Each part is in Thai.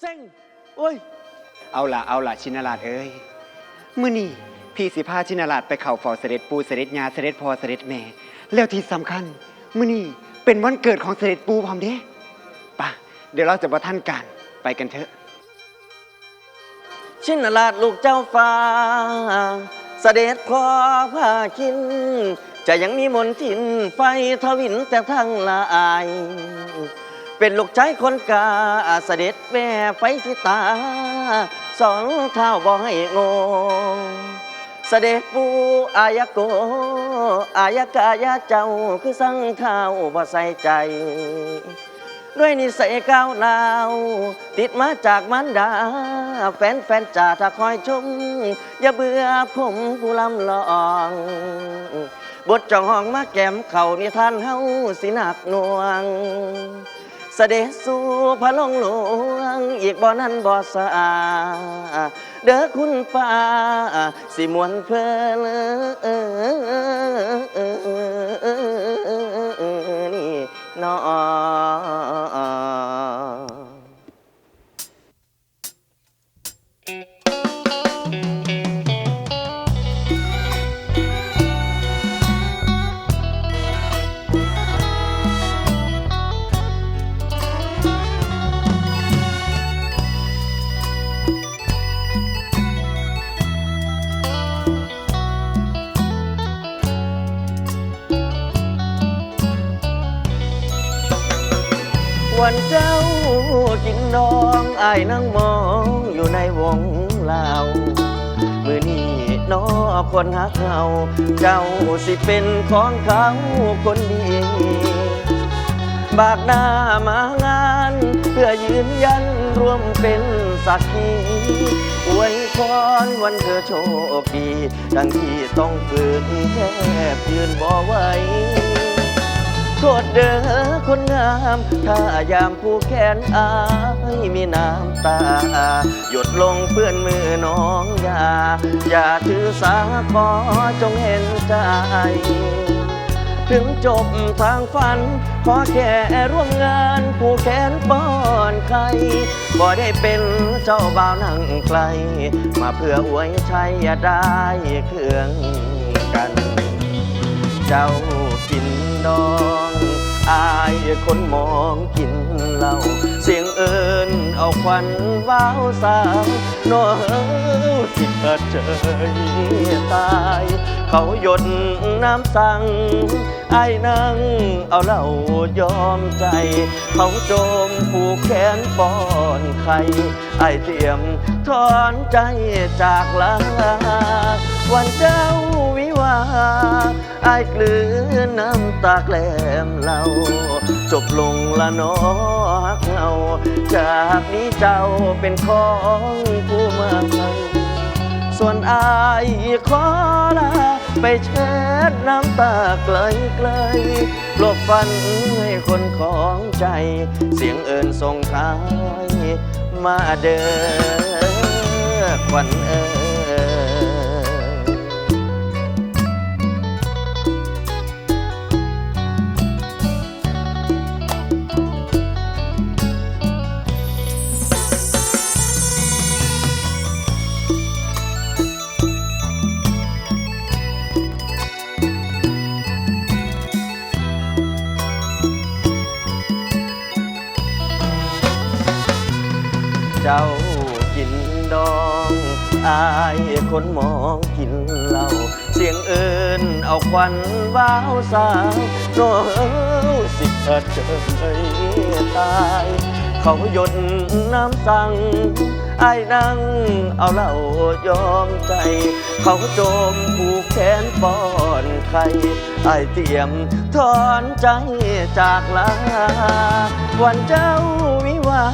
เซ็งโอ้ย เอาล่ะเอาล่ะชินราชเอ้ยมื้อนี้พี่สิพาชินราชไปเข้าเฝ้าเสด็จปู่เสด็จยาเสด็จพ่อเสด็จแม่ แล้วที่สำคัญมื้อนี้เป็นวันเกิดของเสด็จปู่พร้อมเด้ไป่ะเดี๋ยวเราจะบ่ทันการไปกันเถอะ ชินราชลูกเจ้าฟ้า เสด็จพ่อพาคิน จะยังมีมนทินไฟทวินแต่ทั้งหลาย เป็นลูกชายคนกาเสด็จแม่ไฟที่ตา สองเท้าบ่ให้งงเสด็จปู่อายโก อายกายาเจ้าคือสั่งเท้าบ่ใส่ใจ ด้วยนิสัยก้าวหนาว ติดมาจากมันดา แฟนแฟนจ่าถ้าคอยชม อย่าเบื่อผมผู้ลำลอง บทจองห้องมาแก้มเขานิทานเฮาสิหนักหน่วง เสด็จสู่พระลงหลวง อีกบ่อนั้นบ่อสะอาเด้อคุณป้า สิมวนเพลินนี่นอ วันเจ้ากินน้องอายนั่งมองอยู่ในวงเหล้ามือนี้น้อคนหักเขาเจ้าสิเป็นของเขาคนดีบากหน้ามางาน เพื่อยืนยันร่วมเป็นสักขีอวยพรวันเธอโชคดี ดังที่ต้องฝืนแทบยืนบ่ไหว ทษเด้อคนงาม ถ้ายามผู้แขนอายมีน้ำตา หยดลงเปื้อนมือน้องอยาอย่าถือสาขอจงเห็นใจ ถึงจบทางฝัน ขอแค่ร่วมงานผู้แขนป้อนใครบ่ได้เป็นเจ้าบ่าวนั่งไกล มาเพื่ออวยชัยอย่าได้เครื่องกัน เจ้ากินดอง อายคนมองกินเหล้าเสียงเอิญเอาควันว้าวสาวโน้สิเกิดเจยตาย เขาหยดน้ำสั่งไอ้ายนั่งเอาเหล้ายอมใจ เขาโจมผูกแขนป้อนไข่ไอ้ายเตรียมถอนใจจากลา วันเจ้าวิวาอายกลืนน้ำตาแกลมเหล่าจบลงละนอฮักเงาจากนี้เจ้าเป็นของผู้มาส่วนอายขอลาไปเช็ดน้ำตาไกลไกลหลบฟันให้คนของใจ เสียงเอิญส่งท้ายมาเด้อควันเอิญ เจ้ากินดองอายคนมองกินเหล้าเสียงเอิญเอาควันว้าวสาวโน้สิเกิดเจอตาย เขาหยดน้ำสั่งไอ้นั่งเอาเหล้ายอมใจ เขาโจมผูกแขนป้อนไข่ไอ้เตรียมถอนใจจากลา วันเจ้าวิวา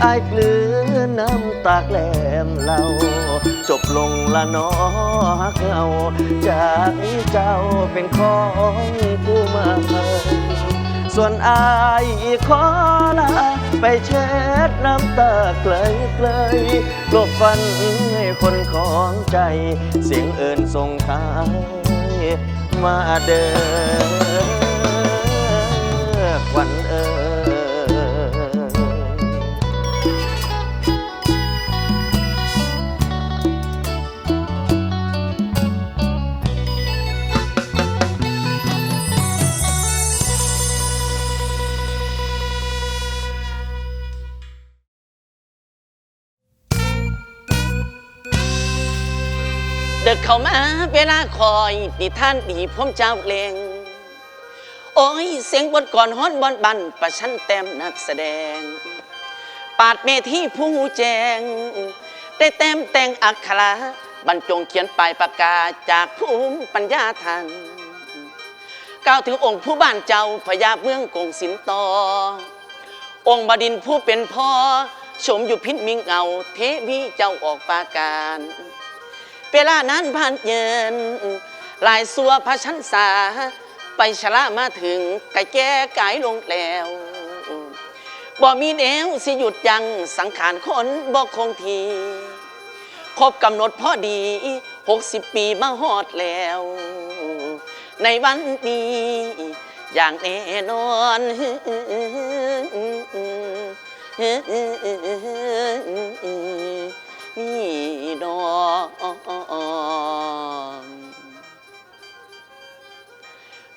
ไอ้กลืนน้ำตาแกลมเหล่าจบลงละนอฮักเอาจากนี้เจ้าเป็นของผู้มาเผย ส่วนอายขอลาไปเช็ดน้ำตาเกลยเกลยลบฟันให้คนของใจ เสียงเอิญส่งท้ายมาเดินวัน เด็กเข้ามาเวลาคอยนิท่านดีผมเจ้าเลงโอ้ยเสียงบทก่อนฮ้อนบอนบันประชันแต้มนักแสดง ปาดเมที่ผู้แจง ได้แต้มแต่งอักขระบรรจงเขียนปลายปากกาจากภูมิปัญญาทันกล่าวถึงองค์ผู้บ้านเจ้าพญาเมืองกงสินต่อองค์บดินผู้เป็นพ่อ ชมอยู่พิษมิงเงาเทวีเจ้าออกปาการ เวลานั้นผ่านเยินลายสัวพระชันษาไปชละมาถึงไก่แก้กายลงแล้วบ่มีแนวสิหยุดยัง้งสังขารคนบ่คงทีครบกำหนดพอดีหกสิบปีมาฮอดแล้ว ในวันนี้ อย่างแน่นอน นี่ดอก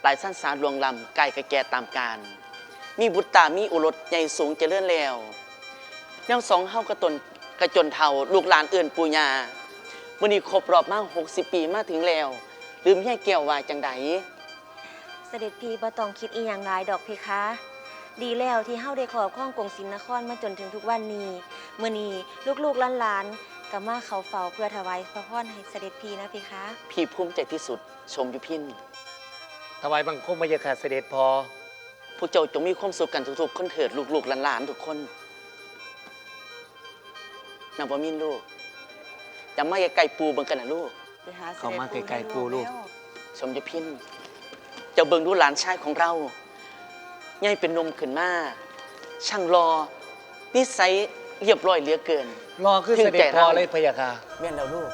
หลายสั้นสารลวงลำไก่กระแกตามการ มีบุตรตามีอุรสใหญ่สูงเจริญแล้วแนวสองเฮากระตนกระจนเทาลูกหลานเอื่นปูญาวันนี้ครบรอบมา60ปีมาถึงแล้ว ลืมแย่แก้วว่าจังใดเสด็จพี่บ่ต้องคิดอีหยังหลายดอกเพคะ ดีแล้วที่เฮาได้ขอบข้องกงศิลนครมาจนถึงทุกวันนี้มื้อนี้ลูกๆหลานๆก็มาเขาเฝ้าเพื่อถวายพระพรให้เสด็จพี่นะเพคะพี่ภูมิใจที่สุดชมยุพินถวายบังคมพระยาค่ะเสด็จพอพวกเจ้าจงมีความสุขกันทุกๆคนเถิดลูกๆหลานๆทุกคนนางบ่มินลูกอย่ามาไกลๆปูเบิ่งกันนะลูกไปหาสด็จเข้ามาไกลๆปู่ลูก ชมยุพินเจ้าเบิ่งดูหลานชายของเรา ใหญ่เป็นหนมขึ้นมาช่างรอนิสัยเรียบร้อยเหลือเกิน รอคือเสด็จพอเลยพระยาค่ะแม่นแล้วลูก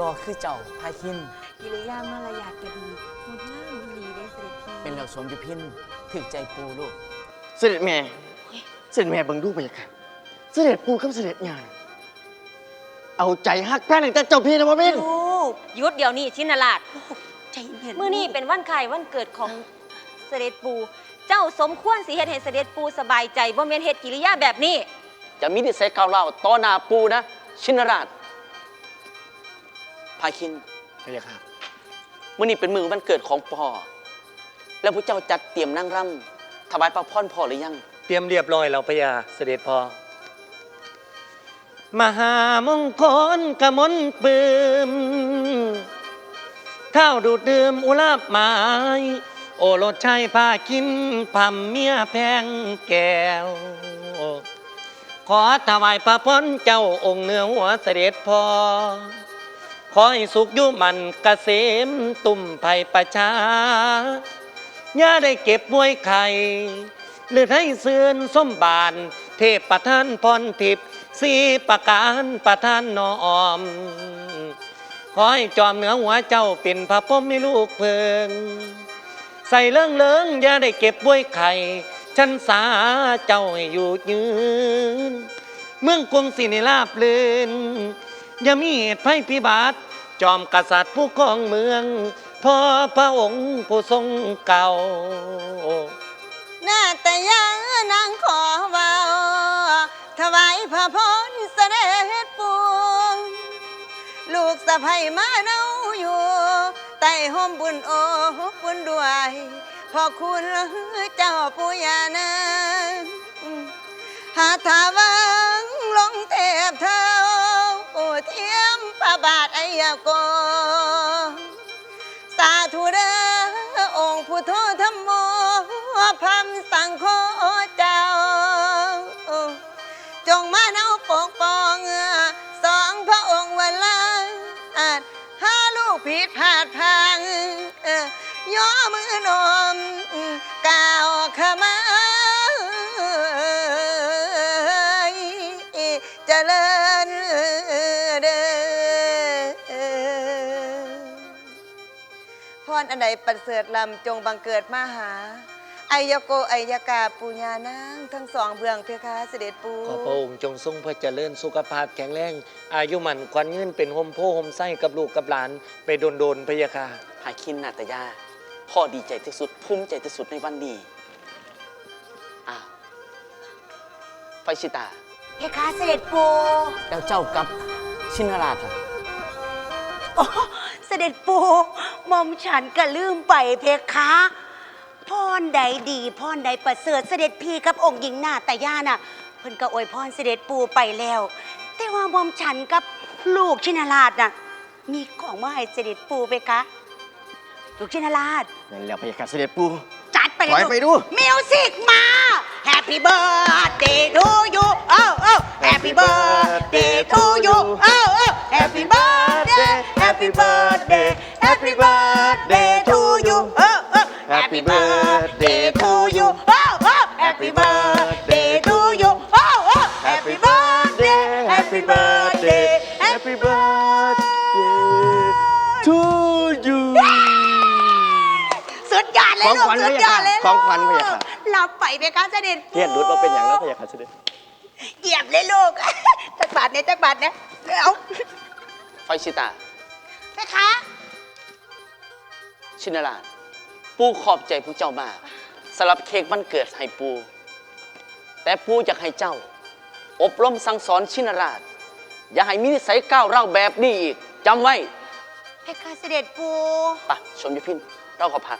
รอคือเจ้าพาคิน กิริยามารยาทก็ดีงดงามดีเด้เสด็จพี่เป็นแล้วชมยุพินถึกใจปูลูก เสด็จแม่ เสด็จแม่เบิ่งดูไปเลยค่ะ เสด็จปู่กับเสด็จญาณเอาใจฮักแพ้หนึ่งแต่เจ้าพี่นะบ่เม่นลูกหยุดเดี๋ยวนี้ชินราชใจเย็นมื้อนี้เป็นวันคล้ายวันเกิดของเสด็จปู่เจ้าสมควรสิเฮ็ดให้เสด็จปู่สบายใจบ่แม่นเฮ็ดกิริยาแบบนี้ จะมีนิสัยก้าวเล่าวต่อหน้าปูนะ ชินราชพาคินพระยาค่ะมื่อนี้เป็นมือวันเกิดของพ่อ แล้วพระเจ้าจัดเตรียมนั่งร่ำถวายพระพรพ่อหรือยัง เตรียมเรียบร้อยแล้วพระยาเสด็จพอมหามงคลกมลปืมเท่าดูดดื่มอุลาบไม้ โอรสชัยพากินพัมเมียแพงแก้ว ขอถวายพระพรเจ้าองค์เนื้อหัวเสด็จพอ ขอให้สุขยุมันกเกษมตุ่มไผ่ประชาย่าได้เก็บมวยไข่หรือให้เสื่อนส้มบาน เทพประทานพรทิพย์สีประการประทานนอม ขอให้จอมเหนือหัวเจ้าเป็นพระพรหมไม่ลูกเพิง ใส่เลื่องเลิงอย่าได้เก็บมวยไข่ชันสาเจ้าให้อยู่ยืน เมืองกรุงศินิลาบลืนอย่ามีเหตุภัยพิบัติจอมกษัตริย์ผู้ครองเมืองพ่อพระองค์ผู้ทรงเก่า หน้าต่ยังนางขอเว่าถวายพระพรเสด็จปูลูกสะใภ้มาเนาอยู่ ใต้ห่มบุญโอ้บุญด้วยพอคุณเจ้าปุยานาหาถาวังลงเทพเท้าเทียมพระบาทไอยาโกส ย่อมือนอมกล่าวขมาเจริญเด้อพรอันใดประเสริฐลำจงบังเกิดมาหาไอยโกไอยกาปุญญานางทั้งสองเบื้องเพคะเสด็จปูขอพระองค์จงทรงพระเจริญสุขภาพแข็งแรง อายุมันควันเงินเป็นหมโพหมไส้กับลูกกับหลาน ไปโดนโดนๆพระยาค่ะพาคินนาตยา พ่อดีใจที่สุดภูมิใจที่สุดในวันนี้อ้าวไฟชิตาเพคะเสด็จปูแล้วเจ้ากับชินราชล่ะโอ้เสด็จปู่หมอมฉันก็ลืมไปเพคะพรใดดีพรใดประเสริฐเสด็จพี่กับองค์หญิงหน้าตาย่าน่ะเพิ่นก็อวยพรเสด็จปู่ไปแล้ว แต่ว่าหมอมฉันกับลูกชินราชน่ะมีของมาให้เสด็จปู่เพคะ ลูกชินราช นั่นแล้วพะยะค่ะเสด็จปูจัดไปเลยปล่อยไปดู มิวสิกมา Happy birthday to you โอ้โอ้ Happy เลยของขวัญพะยะค่ะรับไปไหมคะเสด็จปู่เทียนรุดมาเป็นอย่างแล้วพะยะค่ะเสด็จเหยียบเลยลูกจักบาทเนี่ยจักบาทเนี่ยเอาไฟชิตาไปคะชินราชปูขอบใจผู้เจ้ามากสำหรับเค้กวันเกิดให้ปู แต่ปูอยากให้เจ้า อบรมสั่งสอนชินราช อย่าให้มีนิสัยก้าวเร่าแบบนี้อีกจำไว้ไปคะเสด็จปู่ปะชมยุพินเราขอพัก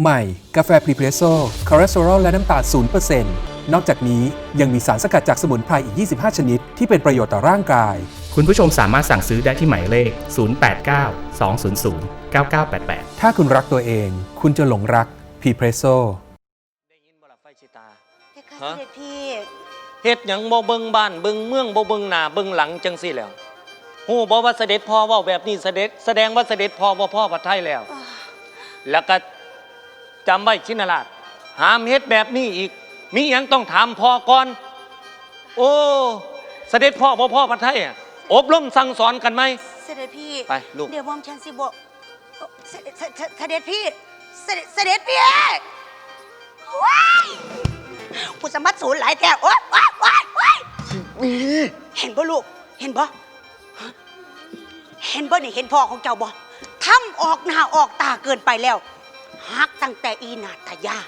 ใหม่ กาแฟพรีเพรสโซ่คอเลสเตอรอลและน้ำตาล0%นนอกจากนี้ยังมีสารสกัดจากสมุนไพรอีก 25 ชนิด ที่เป็นประโยชน์ต่อร่างกาย คุณผู้ชมสามารถสั่งซื้อได้ที่หมายเลข 089 200 9988 ถ้าคุณรักตัวเอง คุณจะหลงรักพรีเพรสโซ่ได้ยินบ่ล่ะไฟชิตาไปคะฮะเสด็จพี่เฮ็ดหยังบ่เบิ่งบ้านเบิ่งเมืองบ่เบิ่งหน้าเบิ่งหลังจังซี่แหล้วฮู้บ่ว่าเสด็จพ่อเว้าแบบนี้เสด็จแสดงว่าเสด็จพ่อบ่พ่อพระไทยแล้ว แล้วก็ จำไว้ชินราชห้ามเฮ็ดแบบนี้อีก มีหยังต้องถามพ่อก่อน โอ้เสด็จพ่อบ่พ่อพระไทยอะอบรมสั่งสอนกันไหม เสด็จพี่ไปลูก เดี๋ยวมอมฉันสิบอกเสด็จเสด็จเสด็จพี่เสด็จเสด็จพี่ว้ายผู้สมบัติศูนย์หลายแถวโอ๊ยโอ๊ยโอ๊ยโอ๊ยเห็นบ่ลูก เห็นบ่ฮะเห็นบ่นี่เห็นพ่อของเจ้าบ่ทำออกหน้าออกตาเกินไปแล้ว ฮักตั้งแต่อีนาตยา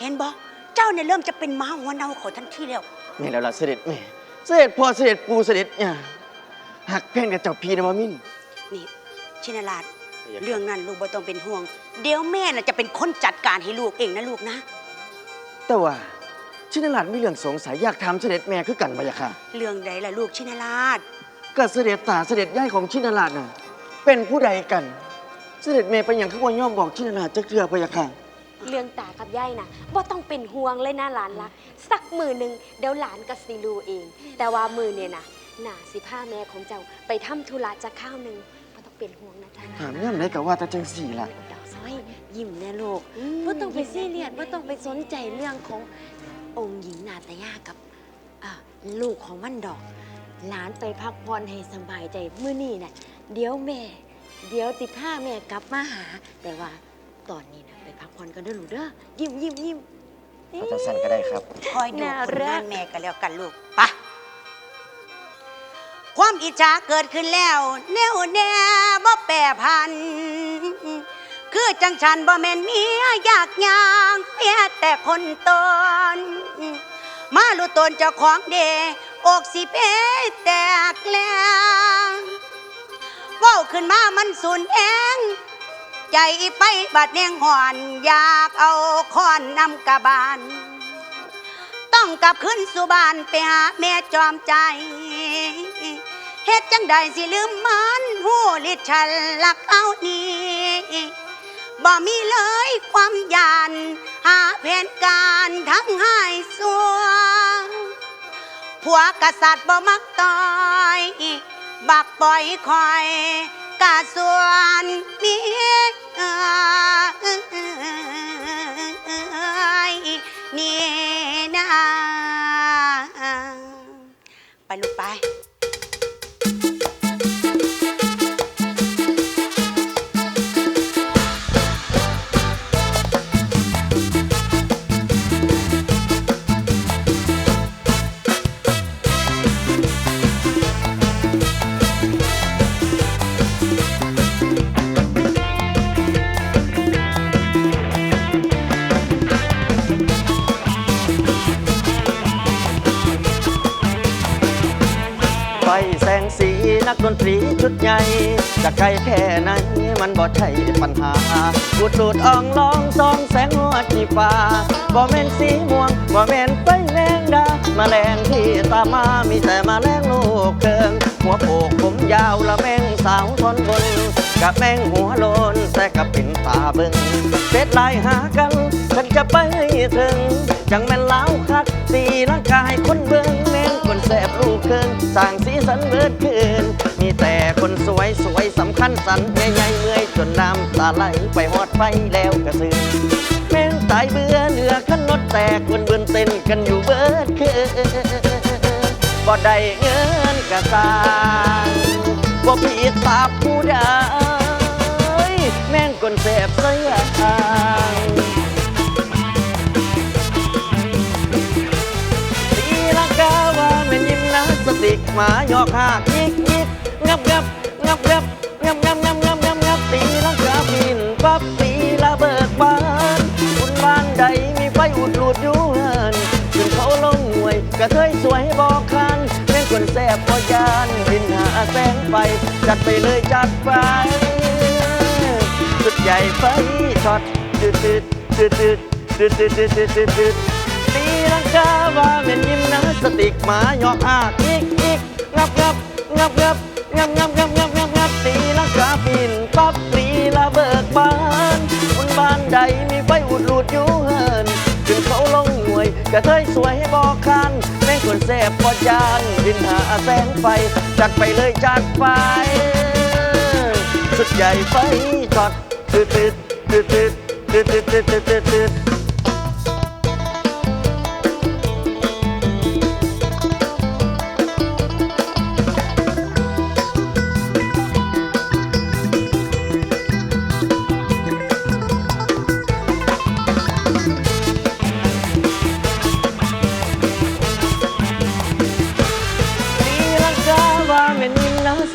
เห็นบ่เจ้าเนี่ยเริ่มจะเป็นม้าหัวเน่าเขอทันทีแล้วนี่แล้วล่ะเสด็จแม่เสด็จพ่อเสด็จปูเสด็จเนี่ยหักแพ่นกับเจ้าพีนวมินทร์นี่ชินราชพะยะค่ะเรื่องนั้นลูกบ่ต้องเป็นห่วง เดี๋ยวแม่น่ะจะเป็นคนจัดการให้ลูกเองนะลูกนะ แต่ว่าชินราชมีเรื่องสงสัยอยากถามเสด็จแม่คือกันพะยะค่ะเรื่องใดล่ะลูกชินราชก็เสด็จตาเสด็จย่ายของชินราชน่ะเป็นผู้ใดกัน เสด็จแม่เป็นอย่างคือว่าย่อมบอกชินราชจะเกลือพะยะค่ะ เรื่องตากับยายนะว่าต้องเป็นห่วงเลยนะหลานละสักมือหนึ่งเดี๋ยวหลานกับสิรูเอง แต่ว่ามือเนี่ยนะหน่าสิผ้าแม่ของเจ้าไปทำธุระจะข้าวหนึ่งก็ต้องเป็นห่วงนะจ๊ะถามย่ำไหนกับว่าตาจังสี่ล่ะดอกซ้อยยิ้มแน่ลูกว่าต้องไปซีเรียสว่าต้องไปสนใจเรื่องขององค์หญิงนาตยากับอ่าลูกของมันดอก หลานไปพักผ่อนให้สบายใจมื้อนี้น่ะเดี๋ยวแม่ เดี๋ยวติผ้าแม่กลับมาหา แต่ว่าตอนนี้นะไปพักผ่อนกันเด้อลูกเด้อยิ้มยิ้มยิ้ม เอาจังสันก็ได้ครับ คอยดูน่าผลรังาก นแม่กันแล้วกันลูกไปะความอิจฉาเกิดขึ้นแล้ว แน่วแน่บ่แปรพัน คือจังฉันบ่แม่นเมียอยากยางเพียแต่คนตน มารู้ตนเจ้าของเดอกสิเพแตกแล้วเว้าขึ้นมามันสูญแองใจไปบัดแนงหอนอยากเอาค้อนนำกระบาล ต้องกลับขึ้นสู่บ้านไปหาแม่จอมใจเฮ็ดจังใดสิลืมมันหูลิดฉันลักเอานี้บ่มีเลยความยานหาแผนการทั้งหายสัวผัวกษัตริย์บ่มักต่อย บักปล่อยคอยกาส่วนเมียนี่ ไฟแสงสีนักดนตรีชุดใหญ่จะไกลแค่ไหนมันบ่ใช่ปัญหากูดสูดอ่องลองซองแสงหัวจีฟ้าบ่แม่นสีม่วงบ่แม่นไฟแมงดาแมาแรงที่ตามมามีแต่มาแรงลูกเกิงหัวโปกผมยาวละแมงสาวทนบนกับแมงหัวโลนแต่กับปิ่นตาเบิงเฟซไลน์หากันฉันจะไปถึง จังแม่นล้าวคักตีร่างกายคนเบิง แสบลูกเคิงสร้างสีสันเบิดคืนมีแต่คนสวยสวยสำคัญสันใหญ่ๆเมื่อยจนน้ำตาไหลไปหอดไฟแล้วกระสือแม่งตายเบื่อเหนือขันรถแตกเบิ่นเบิ่นเต้นกันอยู่เบิดคืนบ่ได้เงินกระสางบ่ผิดตาผู้ใดแม่งคนแสบเสีย สติกหมายอกหากยิกยิกงับงับงับงับงับงับงับงับงับงับตีลังกาบินปั๊บตีละเบิกบานบุญบ้านใดมีไฟอุดหลุดอยู่เฮินขึ้นเขาลงหน่วยกระเทยสวยบอกคันแม่งคนแสบพอยานบินหาแสงไฟจัดไปเลยจัดไปสุดใหญ่ไฟช็อตตืดตืดตืดตืดตืดตืดตืดตืด ตีลังกาว่าเป็นยิมนาสติกหมาหยอกอากอีกอีกงับงับงับงับงับงับงับงับงับงับตีลังกาบินปั๊บตีละเบิกบานบนบ้านใดมีไฟอุดหลุดอยู่เฮินขึ้นเขาลงหน่วยกระเทยสวยให้บอกคันแม่งคนแสบพอจานบินหาแสงไฟจัดไปเลยจัดไปสุดใหญ่ไฟช็อตตืดตืดตืดตืดตืดตืดตืดตืด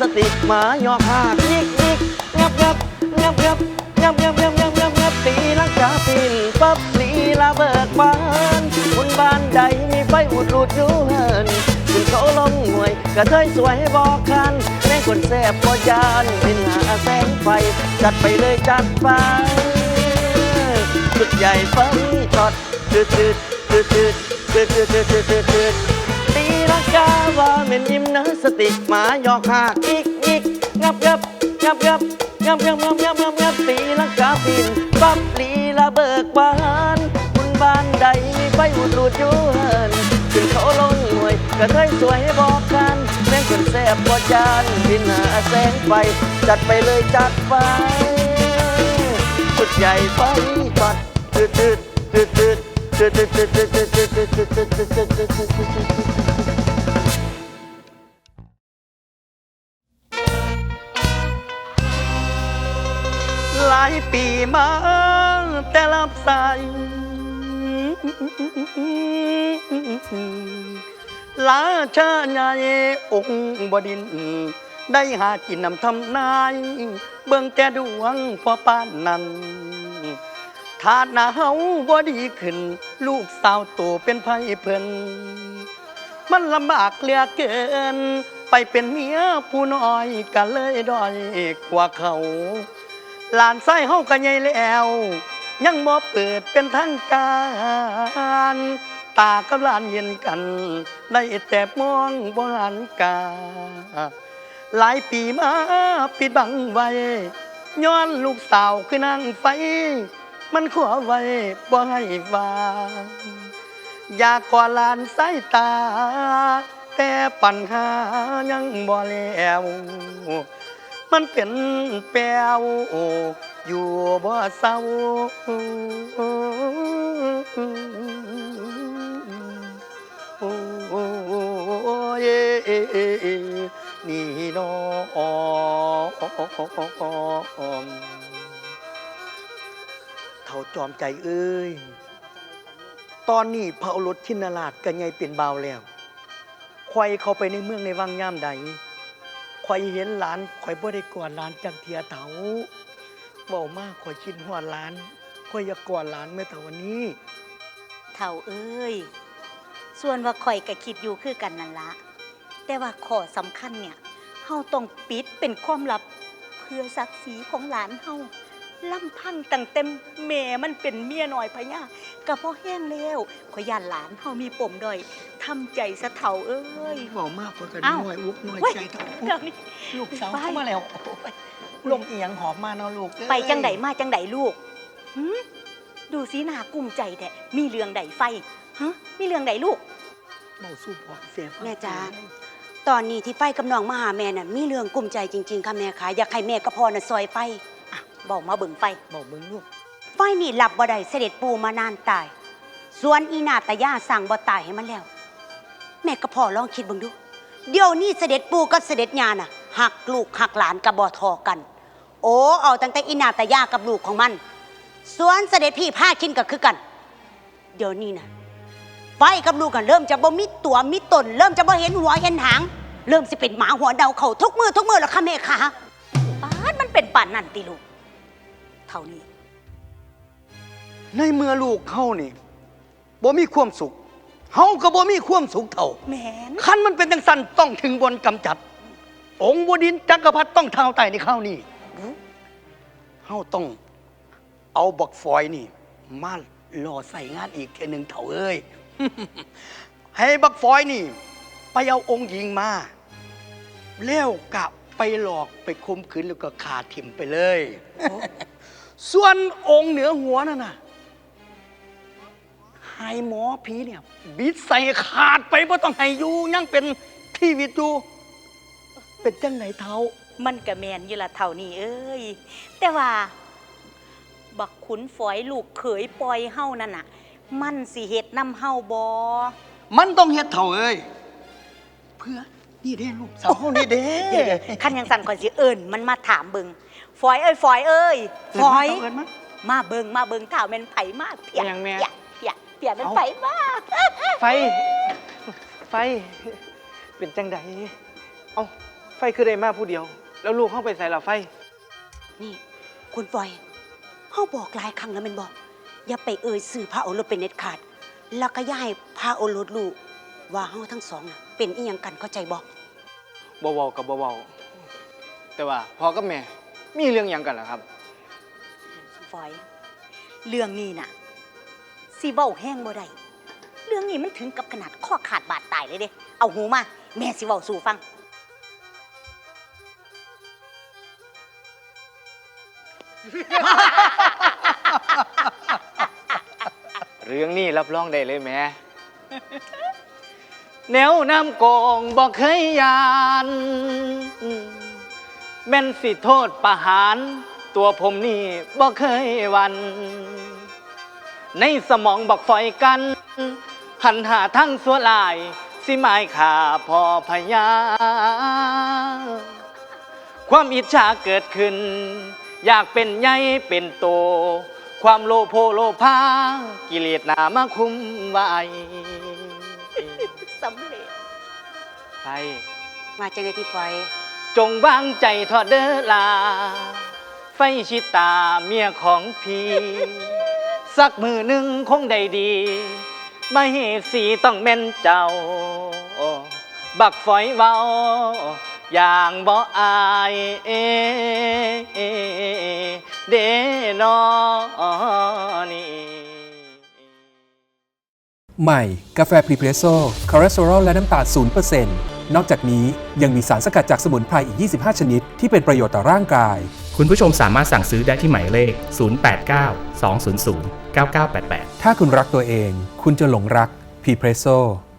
สติกหมาหยอกหากยิกยิกงับงับงับงับงับงับงับงับงับงับตีลังกาปินปั๊บตีละเบิกบานบนบ้านใดมีไฟอุดหลุดอยู่เฮินขึ้นเขาลงหน่วยกระเทยสวยบอกคันแม่คนแสบพอยานบินหาแสงไฟ จัดไปเลยจัดไปสุดใหญ่ไฟช็อตตืดตืดตืดตืดตืดตืดตืดตืดตืด กาว่าเม่นยิมนาสติกหมาหยอกหากอีกอีกงับงับงับงับงับงับงับงับงับงับตีลังกาบินปั๊บลีละเบิกบานบุญบ้านใดมีไฟอุดหลุดยูเฮินขึ้นเขาลงหน่วยกระเทยสวยให้บอกกันแม่งคนแสบพอจานบินหาแสงไฟจัดไปเลยจัดไปสุดใหญ่ไฟช็อตตืดตืดตืดตืดตืดตืดตืดตืดตืดตืดตืดตืดตืดตืดตืดายปีมาแต่รับสายลาชาใหญ่องค์บดิน ได้หากินนำทำนาย เบิ่งแต่ดวงพอป้านนั้นถ้าหนาเฮาบ่ดีขึ้น ลูกสาวโตเป็นไผเพิ่นมันลำบากเหลือเกิน ไปเป็นเมียผู้น้อยก็เลยด้อยกว่าเขา หลานไส้เฮาก็ใหญ่แล้ว ยังบ่เปิดเป็นทางการ ตากับหลานเย็นกัน ได้แต่มองบ่หันกา หลายปีมาปิดบังไว้ ย้อนลูกสาวคือนางไฟ มันขอไว้บ่ให้วางอยากกอดหลานสายตา แต่ปัญหายังบ่แล้ว มันเป็นแปลวอยู่บ่เศร้าโอ้ยนี่น้องเท่าจอมใจเอ้ย ตอนนี้พระโอรสชินราชก็ไงเป็นเบาแล้วควายเข้าไปในเมืองในวังย่ามใด ควายเห็นหลานควายบ่ได้กอดหลานจังเทียเถาเบามากควายคิดหัวหลานควายอยากกอดหลานเมื่อแต่วันนี้เท่าเอ้ย ส่วนว่าข่อยก็คิดอยู่คือกันนั่นละ แต่ว่าข้อสำคัญเนี่ยเฮาต้องปิดเป็นความลับเพื่อศักดิ์ศรีของหลานเฮาลำพังตั้งเต็มแม่มันเป็นเมียน้อยพะยาก็พอแห้งแล้วขอยย่านหลานเฮามีปมด้อย ทำใจสะเฒ่าเอ้ยเว้ามากกว่ากันอ้าวหน่อยอุกหน่อยเว้ยใจเท่าเดี๋ยวนี้ลูกสาวไปเข้ามาแล้วโอ้ยลมเอียงหอมมาเนาะลูกเอ้ยไปจังไดมาจังไดลูกหืมดูสีหน้ากุ้มใจแท้มีเรื่องใดไฟฮะมีเรื่องใดลูกเมาสู้พ่อเสียฟังแม่จ๋าตอนนี้ที่ไฟกำนองมาหาแม่น่ะมีเรื่องกลุ้มใจจริงๆค่ะแม่ค่ะอยากให้แม่กับพ่อน่ะซอยไฟอะบอกมาเบิ่งไฟบอกเบิ่งลูกไฟนี่หลับบ่ได้เสด็จปู่มานานตาย ส่วนอีนาตายาสั่งบ่ตายให้มันแล้ว แม่กับพ่อลองคิดเบิ่งดู เดี๋ยวนี้เสด็จปู่กับเสด็จญาน่ะหักลูกหักหลานกับบ่ทอกัน โอ้เอาตั้งแต่อีนาตายากับลูกของมัน ส่วนเสด็จพี่พาคินก็คือกัน เดี๋ยวนี้น่ะไฟกับลูกกันเริ่มจะบ่มีตัวมีตน เริ่มจะบ่เห็นหัวเห็นหาง เริ่มสิเป็นหมาหัวเดาเขาทุกมือทุกมือแล้วค่ะแม่คะป้านมันเป็นป่านนั่นติลูก เท่านี้ ในเมื่อลูกเฮานี่บ่มีความสุข เฮาก็บ่มีความสุขเท่าแมนคันมันเป็นจังสันต้องถึงบนกำจัด องค์บดินทร์จักรพรรดิต้องเท้าไต่ในข้าวนี่เฮาต้องเอาบักฟอยนี่ มารอใส่งานอีกเทอหนึ่งเถ่าเอ้ย ให้บักฟอยนี่ ไปเอาองค์หญิงมา แล้วกะไปหลอกไปคมขืนแล้วก็ขาถิ่มไปเลย ส่วนองค์เหนือหัวนั่นน่ะ ให้หมอผีเนี่ยบิดใส่ขาดไปเพราะต้องให้อยู่ยังเป็นทีวิตอยู่เป็นจังไหนเท้ามันกะแมนอยู่ละเท่านี้เอ้ย แต่ว่า บักขุนฝอยลูกเขยปล่อยเฮานั่นน่ะ มันสิเฮ็ดนำเฮาบ่มันต้องเฮ็ดเท่าเอ้ยเพื่อนี่เด้ลูกสาวเฮานี่เด้เดี๋ยวๆคันยังสั่นก่อนสิเอิ้นมันมาถามเบิงฝอยเอ้ยฝอยเอ้ยฝอย เอิ้นมามาเบิงมาเบิงถ้าแม่นไผมาเปียกยังแม่เปียก เปียกเปียกเป็นเอ้าไผมาไฟ ไฟ เป็นจังใดเอ้าไฟคือได้มาผู้เดียว แล้วลูกเข้าไปใส่ละไฟ นี่ คุณฟอยเฮาบอกหลายครั้งแล้วแมันบอก อย่าไปเอ่ยสื่อพระโอรสเป็นเน็ตขาด แล้วก็อย่าให้พระโอรสรู้ว่าเฮาทั้งสองน่ะเป็นอีหยังกันเข้าใจบอกเบาๆกับเบาๆแต่ว่าพ่อกับแม่ มีเรื่องหยังกันล่ะครับ ฝอย เรื่องนี้น่ะ สิเว้าแห้งบ่ได้เรื่องนี้มันถึงกับขนาดข้อขาดบาดตายเลยเด้ เอาหูมา แม่สิเว้าสู่ฟัง เรื่องนี้รับรองได้เลยแม่ แนวน้ำกองบอกเคยยาน แม่นสิโทษประหาร ตัวผมนี่บอกเคยหวัน ในสมองบอกฝอยกัน หันหาทั้งสัวลาย สิหมายขาพอพยา ความอิจฉาเกิดขึ้น อยากเป็นใหญ่เป็นโต ความโลโภโลภากิเลสหนามาคุมไว้สำเร็จไปมาจังได๋พี่ฟอยจงวางใจทอดเด้อลา ไฟชิตาเมียของพี่ สักมือหนึ่งคงได้ดี ไม่สีต้องแม่นเจ้า บักฝอยเบาอย่างบ่อายเอเดนอนี่ใหม่ กาแฟพรีเพรสโซ่คอเลสเตอรอลและน้ำตาล0%นนอกจากนี้ยังมีสารสกัดจากสมุนไพรอีก 25 ชนิด ที่เป็นประโยชน์ต่อร่างกาย คุณผู้ชมสามารถสั่งซื้อได้ที่หมายเลข 089 200 9988 ถ้าคุณรักตัวเอง คุณจะหลงรักพรีเพรสโซ